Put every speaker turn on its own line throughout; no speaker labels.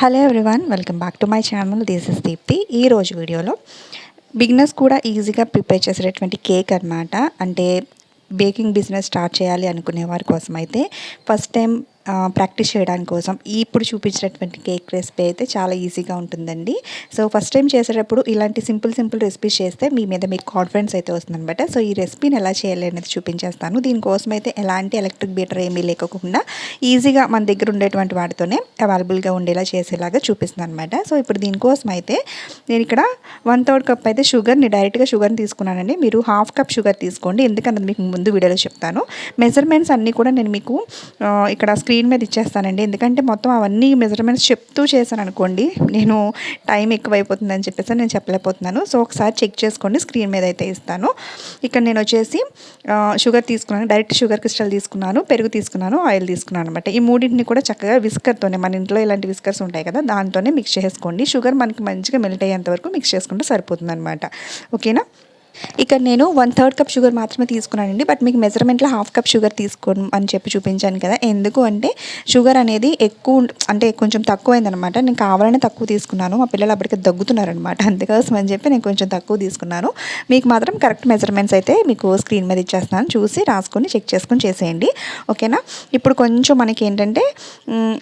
Hello everyone welcome back to my channel this is Deepthi ఈ రోజు వీడియోలో beginners కూడా ఈజీగా ప్రిపేర్ చేసేటటువంటి కేక్ అనమాట అంటే బేకింగ్ బిజినెస్ స్టార్ట్ చేయాలి అనుకునే వారి కోసం అయితే ఫస్ట్ టైం ప్రాక్టీస్ చేయడానికి కోసం ఇప్పుడు చూపించినటువంటి కేక్ రెసిపీ అయితే చాలా ఈజీగా ఉంటుందండి. సో ఫస్ట్ టైం చేసేటప్పుడు ఇలాంటి సింపుల్ సింపుల్ రెసిపీస్ చేస్తే మీ మీద మీకు కాన్ఫిడెన్స్ అయితే వస్తుందన్నమాట. సో ఈ రెసిపీని ఎలా చేయాలి అనేది చూపించేస్తాను. దీనికోసం అయితే ఎలాంటి ఎలక్ట్రిక్ బీటర్ ఏమీ లేకోకుండా ఈజీగా మన దగ్గర ఉండేటువంటి వాటితోనే అవైలబుల్గా ఉండేలా చేసేలాగా చూపిస్తుంది అనమాట సో ఇప్పుడు దీనికోసం అయితే నేను ఇక్కడ వన్ థర్డ్ కప్ అయితే షుగర్ని డైరెక్ట్గా షుగర్ని తీసుకున్నానండి. మీరు హాఫ్ కప్ షుగర్ తీసుకోండి. ఎందుకన్నది మీకు ముందు వీడియోలో చెప్తాను. మెజర్మెంట్స్ అన్నీ కూడా నేను మీకు ఇక్కడ స్క్రీన్ స్క్రీన్ మీద ఇచ్చేస్తానండి. ఎందుకంటే మొత్తం అవన్నీ మెజర్మెంట్స్ చెప్తూ చేశాను అనుకోండి నేను టైం ఎక్కువైపోతుందని చెప్పేసి నేను చెప్పలేకపోతున్నాను. సో ఒకసారి చెక్ చేసుకోండి స్క్రీన్ మీద అయితే ఇస్తాను. ఇక్కడ నేను వచ్చేసి షుగర్ తీసుకున్నాను డైరెక్ట్ షుగర్ క్రిస్టల్ తీసుకున్నాను పెరుగు తీసుకున్నాను ఆయిల్ తీసుకున్నాను అనమాట ఈ మూడింటిని కూడా చక్కగా విస్కర్తోనే మన ఇంట్లో ఇలాంటి విస్కర్స్ ఉంటాయి కదా దాంతోనే మిక్స్ చేసుకోండి. షుగర్ మనకి మంచిగా మెల్ట్ అయ్యేంత వరకు మిక్స్ చేసుకుంటే సరిపోతుంది అనమాట ఓకేనా? ఇక్కడ నేను వన్ థర్డ్ కప్ షుగర్ మాత్రమే తీసుకున్నానండి బట్ మీకు మెజర్మెంట్లో హాఫ్ కప్ షుగర్ తీసుకోండి అని చెప్పి చూపించాను కదా. ఎందుకు అంటే షుగర్ అనేది ఎక్కువ అంటే కొంచెం తక్కువైందనమాట. నేను కావాలనే తక్కువ తీసుకున్నాను మా పిల్లలు అప్పటికి దగ్గుతున్నారనమాట. అందుకోసం అని చెప్పి నేను కొంచెం తక్కువ తీసుకున్నాను. మీకు మాత్రం కరెక్ట్ మెజర్మెంట్స్ అయితే మీకు స్క్రీన్ మీద ఇచ్చేస్తున్నాను. చూసి రాసుకొని చెక్ చేసుకొని చేసేయండి. ఓకేనా? ఇప్పుడు కొంచెం మనకి ఏంటంటే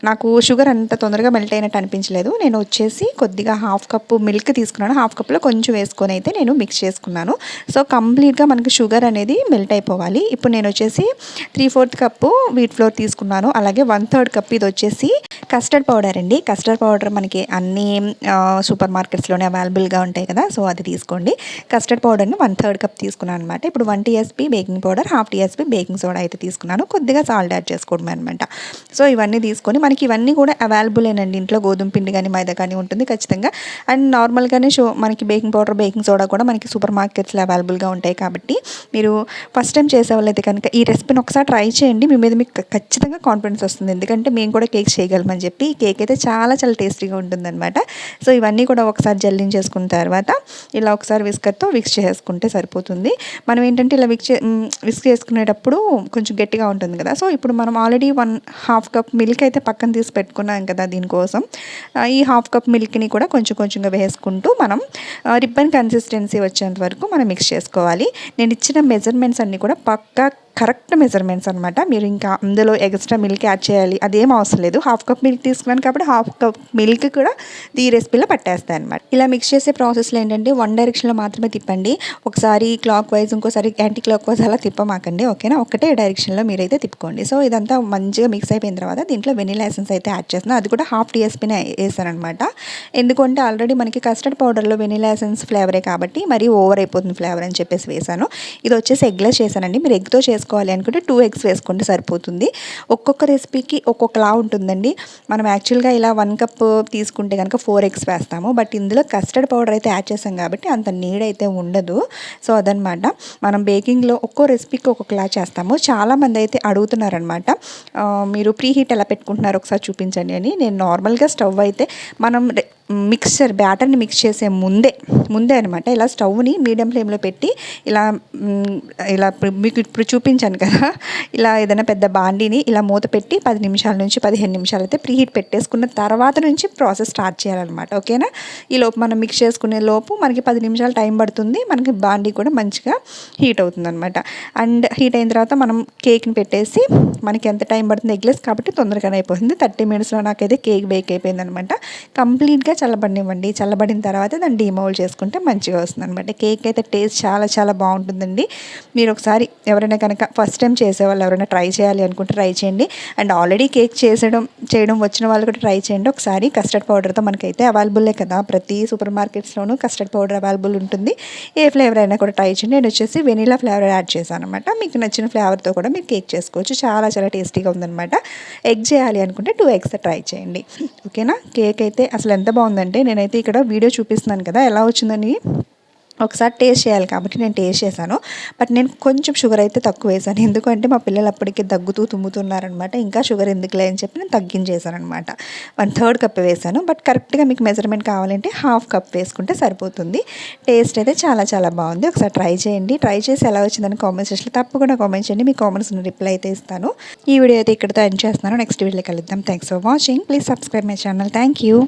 నాకు షుగర్ అంత తొందరగా మెల్ట్ అయినట్టు అనిపించలేదు. నేను వచ్చేసి కొద్దిగా హాఫ్ కప్పు మిల్క్ తీసుకున్నాను. హాఫ్ కప్లో కొంచెం వేసుకొని అయితే నేను మిక్స్ చేసుకున్నాను. సో కంప్లీట్గా మనకి షుగర్ అనేది మెల్ట్ అయిపోవాలి. ఇప్పుడు నేను వచ్చేసి three fourth cup wheat flour తీసుకున్నాను. అలాగే వన్ థర్డ్ కప్ ఇది వచ్చేసి కస్టర్డ్ పౌడర్ అండి. కస్టర్డ్ పౌడర్ మనకి అన్ని సూపర్ మార్కెట్స్లోనే అవైలబుల్గా ఉంటాయి కదా. సో అది తీసుకోండి. కస్టర్డ్ పౌడర్ని వన్ థర్డ్ కప్ తీసుకున్నాను అనమాట ఇప్పుడు one T S P baking powder half T S P baking soda అయితే తీసుకున్నాను. కొద్దిగా సాల్ట్ యాడ్ చేసుకోవడం అనమాట సో ఇవన్నీ తీసుకొని మనకి ఇవన్నీ కూడా అవైలబులేనండి. ఇంట్లో గోధుమ పిండి కానీ మైదా కానీ ఉంటుంది ఖచ్చితంగా. అండ్ నార్మల్గానే షో మనకి బేకింగ్ పౌడర్ బేకింగ్ సోడా కూడా మనకి సూపర్ మార్కెట్స్లో అవైలబుల్గా ఉంటాయి కాబట్టి మీరు ఫస్ట్ టైం చేసే వాళ్ళైతే కనుక ఈ రెసిపీని ఒకసారి ట్రై చేయండి. మీ మీద మీకు ఖచ్చితంగా కాన్ఫిడెన్స్ వస్తుంది. ఎందుకంటే మేము కూడా కేక్ చేయగలమని అని చెప్పి కేక్ అయితే చాలా చాలా టేస్టీగా ఉంటుందన్నమాట. సో ఇవన్నీ కూడా ఒకసారి జల్లించేసుకున్న తర్వాత ఇలా ఒకసారి విస్కర్తో విక్స్ చేసుకుంటే సరిపోతుంది. మనం ఏంటంటే ఇలా విక్స్ విక్స్ చేసుకునేటప్పుడు కొంచెం గట్టిగా ఉంటుంది కదా. సో ఇప్పుడు మనం already one half cup milk అయితే పక్కన తీసి పెట్టుకున్నాం కదా దీనికోసం. ఈ హాఫ్ కప్ మిల్క్ని కూడా కొంచెం కొంచెంగా వేసుకుంటూ మనం రిబ్బన్ కన్సిస్టెన్సీ వచ్చేంత వరకు మనం మిక్స్ చేసుకోవాలి. నేను ఇచ్చిన మెజర్మెంట్స్ అన్నీ కూడా పక్కా కరెక్ట్ మెజర్మెంట్స్ అనమాట మీరు ఇంకా అందులో ఎక్స్ట్రా మిల్క్ యాడ్ చేయాలి. అదేం అవసరం లేదు. హాఫ్ కప్ మిల్క్ తీసుకున్నాను కాబట్టి హాఫ్ కప్ మిల్క్ కూడా ఈ రెసిపీలో పట్టేస్తాయి అనమాట ఇలా మిక్స్ చేసే ప్రాసెస్లో ఏంటంటే వన్ డైరెక్షన్లో మాత్రమే తిప్పండి. ఒకసారి క్లాక్ వైజ్ ఇంకోసారి యాంటీ క్లాక్ వైజ్ అలా తిప్పమాకండి. ఓకేనా? ఒకటే డైరెక్షన్లో మీరైతే తిప్పుకోండి. సో ఇదంతా మంచిగా మిక్స్ అయిపోయిన తర్వాత దీంట్లో వెనీలా ఎసెన్స్ అయితే యాడ్ చేస్తున్నాను అది కూడా హాఫ్ టీఎస్పీనే వేసాను అనమాట ఎందుకంటే ఆల్రెడీ మనకి కస్టర్డ్ పౌడర్లో వెనీలా ఎసెన్స్ ఫ్లేవరే కాబట్టి మరీ ఓవర్ అయిపోతుంది ఫ్లేవర్ అని చెప్పేసి వేసాను. ఇది వచ్చేసి ఎగ్లెస్ చేశానండి. మీరు ఎగ్తో చేసుకో వేసుకోవాలి అనుకుంటే టూ ఎగ్స్ వేసుకుంటే సరిపోతుంది. ఒక్కొక్క రెసిపీకి ఒక్కొక్కలా ఉంటుందండి. మనం యాక్చువల్గా ఇలా వన్ కప్ తీసుకుంటే కనుక ఫోర్ ఎగ్స్ వేస్తాము. బట్ ఇందులో కస్టర్డ్ పౌడర్ అయితే యాడ్ చేసాం కాబట్టి అంత నీడ్ అయితే ఉండదు. సో అదనమాట మనం బేకింగ్లో ఒక్కో రెసిపీకి ఒక్కొక్కలా చేస్తాము. చాలామంది అయితే అడుగుతున్నారనమాట మీరు ప్రీ హీట్ ఎలా పెట్టుకుంటున్నారు ఒకసారి చూపించండి అని. నేను నార్మల్గా స్టవ్ అయితే మనం మిక్సర్ బ్యాటర్ని మిక్స్ చేసే ముందే ముందే అనమాట ఇలా స్టవ్ని మీడియం ఫ్లేమ్లో పెట్టి ఇలా ఇలా మీకు ఇప్పుడు చూపించాను కదా ఇలా ఏదైనా పెద్ద బాండీని ఇలా మూత పెట్టి పది నిమిషాల నుంచి పదిహేను నిమిషాలు అయితే ప్రీ హీట్ పెట్టేసుకున్న తర్వాత నుంచి ప్రాసెస్ స్టార్ట్ చేయాలన్నమాట. ఓకేనా? ఈ లోపు మనం మిక్స్ చేసుకునే లోపు మనకి పది నిమిషాలు టైం పడుతుంది. మనకి బాండీ కూడా మంచిగా హీట్ అవుతుంది అనమాట అండ్ హీట్ అయిన తర్వాత మనం కేక్ని పెట్టేసి మనకి ఎంత టైం పడుతుంది? ఎగ్లెస్ కాబట్టి తొందరగానే అయిపోతుంది. థర్టీ మినిట్స్లో నాకైతే కేక్ బేక్ అయిపోయింది అనమాట కంప్లీట్గా చల్లబడినివ్వండి. చల్లబడిన తర్వాత దాన్ని డీమౌల్ చేసుకుంటే మంచిగా వస్తుంది అనమాట కేక్ అయితే టేస్ట్ చాలా చాలా బాగుంటుందండి. మీరు ఒకసారి ఎవరైనా కనుక ఫస్ట్ టైం చేసేవాళ్ళు ఎవరైనా ట్రై చేయాలి అనుకుంటే ట్రై చేయండి. అండ్ ఆల్రెడీ కేక్ చేసడం చేయడం వచ్చిన వాళ్ళు కూడా ట్రై చేయండి. ఒకసారి కస్టర్డ్ పౌడర్తో మనకైతే అవైలబుల్లే కదా. ప్రతి సూపర్ మార్కెట్స్లోనూ కస్టర్డ్ పౌడర్ అవైలబుల్ ఉంటుంది. ఏ ఫ్లేవర్ అయినా కూడా ట్రై చేయండి. నేను వచ్చేసి వెనీలా ఫ్లేవర్ యాడ్ చేశాను అనమాట మీకు నచ్చిన ఫ్లేవర్తో కూడా మీరు కేక్ చేసుకోవచ్చు. చాలా చాలా టేస్టీగా ఉందన్నమాట. ఎగ్ చేయాలి అనుకుంటే టూ ఎగ్స్ ట్రై చేయండి. ఓకేనా? కేక్ అయితే అసలు ఎంత బాగుంది బాగుందంటే నేనైతే ఇక్కడ వీడియో చూపిస్తున్నాను కదా ఎలా వచ్చిందని ఒకసారి టేస్ట్ చేయాలి కాబట్టి నేను టేస్ట్ చేశాను. బట్ నేను కొంచెం షుగర్ అయితే తక్కువ వేసాను. ఎందుకంటే మా పిల్లలు అప్పటికే దగ్గుతూ తుమ్ముతున్నారనమాట. ఇంకా షుగర్ ఎందుకులే అని చెప్పి నేను తగ్గించేశానమాట వన్ థర్డ్ కప్ వేసాను. బట్ కరెక్ట్గా మీకు మెజర్మెంట్ కావాలంటే హాఫ్ కప్ వేసుకుంటే సరిపోతుంది. టేస్ట్ అయితే చాలా చాలా బాగుంది. ఒకసారి ట్రై చేయండి. ట్రై చేసి ఎలా వచ్చిందని కామెంట్స్ చేసి తప్పకుండా కామెంట్ చేయండి. మీ కామెంట్స్ రిప్లై అయితే ఇస్తాను. ఈ వీడియో అయితే ఇక్కడితో ఎండ్ చేస్తున్నాను. నెక్స్ట్ వీడియోలో కలుద్దాం. Thanks for watching please subscribe my channel thank you